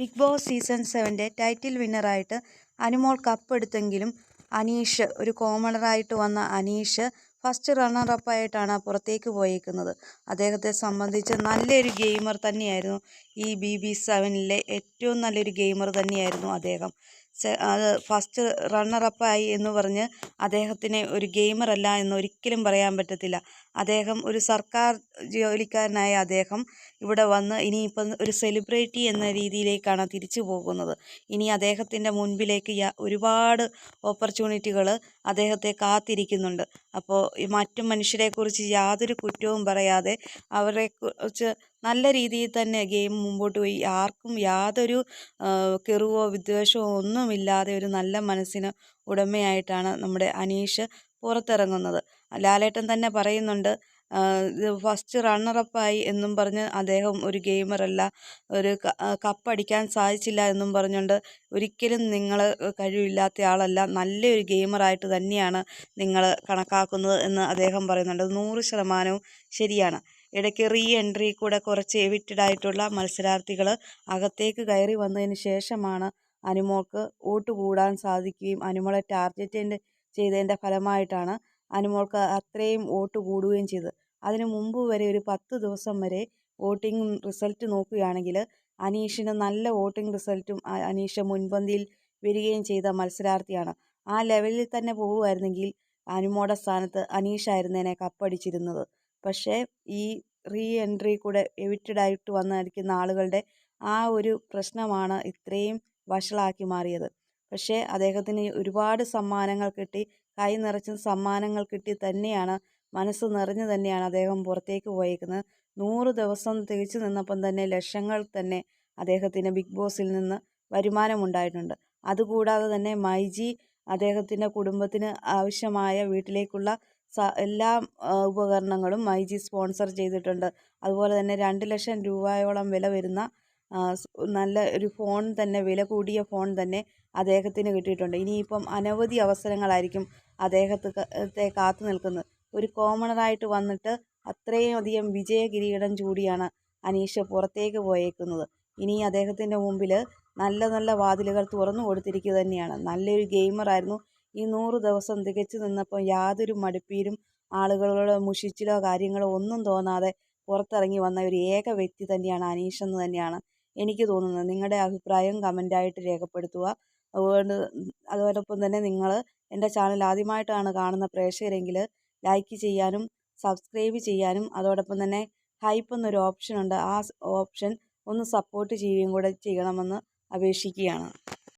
Big boss season സെവന്റെ title വിന്നറായിട്ട് അനുമോൾ കപ്പെടുത്തെങ്കിലും അനീഷ് ഒരു കോമണറായിട്ട് വന്ന അനീഷ് ഫസ്റ്റ് റണ്ണറപ്പായിട്ടാണ് പുറത്തേക്ക് പോയേക്കുന്നത്. അദ്ദേഹത്തെ സംബന്ധിച്ച് നല്ലൊരു ഗെയിമർ തന്നെയായിരുന്നു ഈ ബി ബി സെവനിലെ ഏറ്റവും നല്ലൊരു ഗെയിമർ തന്നെയായിരുന്നു അദ്ദേഹം. അത് ഫസ്റ്റ് റണ്ണറപ്പായി എന്ന് പറഞ്ഞ് അദ്ദേഹത്തിനെ ഒരു ഗെയിമറല്ല എന്ന് ഒരിക്കലും പറയാൻ പറ്റത്തില്ല. അദ്ദേഹം ഒരു സർക്കാർ ജോലിക്കാരനായ അദ്ദേഹം ഇവിടെ വന്ന് ഇനിയിപ്പം ഒരു സെലിബ്രിറ്റി എന്ന രീതിയിലേക്കാണ് തിരിച്ചു പോകുന്നത്. ഇനി അദ്ദേഹത്തിന്റെ മുൻപിലേക്ക് ഒരുപാട് ഓപ്പർച്യൂണിറ്റികൾ അദ്ദേഹത്തെ കാത്തിരിക്കുന്നുണ്ട്. അപ്പോൾ മറ്റു മനുഷ്യരെക്കുറിച്ച് യാതൊരു കുറ്റവും പറയാതെ അവരെക്കുറിച്ച് നല്ല രീതിയിൽ തന്നെ ഗെയിം മുമ്പോട്ട് പോയി. ആർക്കും യാതൊരു കെറുവോ വിദ്വേഷമോ ഒന്നുമില്ലാതെ ഒരു നല്ല മനസ്സിന് ഉടമയായിട്ടാണ് നമ്മുടെ അനീഷ് പുറത്തിറങ്ങുന്നത്. ലാലേട്ടൻ തന്നെ പറയുന്നുണ്ട് ഫസ്റ്റ് റണ്ണറപ്പായി എന്നും പറഞ്ഞ് അദ്ദേഹം ഒരു ഗെയിമറല്ല ഒരു കപ്പടിക്കാൻ സാധിച്ചില്ല എന്നും പറഞ്ഞുകൊണ്ട് ഒരിക്കലും നിങ്ങൾ കഴിവില്ലാത്ത ആളല്ല നല്ലൊരു ഗെയിമറായിട്ട് തന്നെയാണ് നിങ്ങൾ കണക്കാക്കുന്നത് എന്ന് അദ്ദേഹം പറയുന്നുണ്ട്. നൂറ് ശതമാനവും ശരിയാണ്. ഇടയ്ക്ക് റീ എൻട്രി കൂടെ കുറച്ച് എവിറ്റഡായിട്ടുള്ള മത്സരാർത്ഥികൾ അകത്തേക്ക് കയറി വന്നതിന് ശേഷമാണ് അനുമോൾക്ക് വോട്ട് കൂടാൻ സാധിക്കുകയും അനുമോളെ ടാർഗറ്റ് ചെയ്തതിന്റെ ഫലമായിട്ടാണ് അനുമോൾക്ക് അത്രയും വോട്ട് കൂടുകയും ചെയ്തത്. അതിനു മുമ്പ് വരെ ഒരു പത്ത് ദിവസം വരെ വോട്ടിംഗ് റിസൾട്ട് നോക്കുകയാണെങ്കിൽ അനീഷിന് നല്ല വോട്ടിംഗ് റിസൾട്ടും അനീഷ മുൻപന്തിയിൽ വരികയും ചെയ്ത മത്സരാർത്ഥിയാണ്. ആ ലെവലിൽ തന്നെ പോകുമായിരുന്നെങ്കിൽ അനുമോടെ സ്ഥാനത്ത് അനീഷായിരുന്നേനെ കപ്പടിച്ചിരുന്നത്. പക്ഷേ ഈ റീ എൻട്രി കൂടെ എവിറ്റഡ് ആയിട്ട് വന്നിരിക്കുന്ന ആളുകളുടെ ആ ഒരു പ്രശ്നമാണ് ഇത്രയും വഷളാക്കി മാറിയത്. പക്ഷേ അദ്ദേഹത്തിന് ഒരുപാട് സമ്മാനങ്ങൾ കിട്ടി. കൈ നിറച്ച് സമ്മാനങ്ങൾ കിട്ടി തന്നെയാണ് മനസ്സ് നിറഞ്ഞു തന്നെയാണ് അദ്ദേഹം പുറത്തേക്ക് പോയേക്കുന്നത്. നൂറ് ദിവസം തികച്ചു നിന്നപ്പം തന്നെ ലക്ഷങ്ങൾ തന്നെ അദ്ദേഹത്തിന് ബിഗ് ബോസിൽ നിന്ന് വരുമാനമുണ്ടായിട്ടുണ്ട്. അതുകൂടാതെ തന്നെ മൈജി അദ്ദേഹത്തിന്റെ കുടുംബത്തിന് ആവശ്യമായ വീട്ടിലേക്കുള്ള എല്ലാ ഉപകരണങ്ങളും ഐ ജി സ്പോൺസർ ചെയ്തിട്ടുണ്ട്. അതുപോലെ തന്നെ രണ്ട് ലക്ഷം രൂപയോളം വില വരുന്ന നല്ല ഒരു ഫോൺ തന്നെ വില കൂടിയ ഫോൺ തന്നെ അദ്ദേഹത്തിന് കിട്ടിയിട്ടുണ്ട്. ഇനിയിപ്പം അനവധി അവസരങ്ങളായിരിക്കും അദ്ദേഹത്തെ കാത്തു നിൽക്കുന്നത്. ഒരു കോമണറായിട്ട് വന്നിട്ട് അത്രയും അധികം വിജയ കിരീടം ചൂടിയാണ് അനീഷ് പുറത്തേക്ക് പോയേക്കുന്നത്. ഇനി അദ്ദേഹത്തിന്റെ മുമ്പിൽ നല്ല നല്ല വാതിലുകൾ തുറന്നു കൊടുത്തിരിക്കുക തന്നെയാണ്. നല്ലൊരു ഗെയിമറായിരുന്നു. ഈ നൂറ് ദിവസം തികച്ചു നിന്നപ്പോൾ യാതൊരു മടുപ്പീരും ആളുകളോട് മുഷിച്ചിലോ കാര്യങ്ങളോ ഒന്നും തോന്നാതെ പുറത്തിറങ്ങി വന്ന ഒരു ഏക വ്യക്തി തന്നെയാണ് അനീഷ് എന്ന് തന്നെയാണ് എനിക്ക് തോന്നുന്നത്. നിങ്ങളുടെ അഭിപ്രായം കമന്റായിട്ട് രേഖപ്പെടുത്തുക. അതുകൊണ്ട് അതോടൊപ്പം തന്നെ നിങ്ങൾ എന്റെ ചാനൽ ആദ്യമായിട്ടാണ് കാണുന്ന പ്രേക്ഷകരെങ്കിൽ ലൈക്ക് ചെയ്യാനും സബ്സ്ക്രൈബ് ചെയ്യാനും അതോടൊപ്പം തന്നെ ഹൈപ്പ് എന്നൊരു ഓപ്ഷൻ ഉണ്ട്. ആ ഓപ്ഷൻ ഒന്ന് സപ്പോർട്ട് ചെയ്യുകയും കൂടെ ചെയ്യണമെന്ന് അപേക്ഷിക്കുകയാണ്.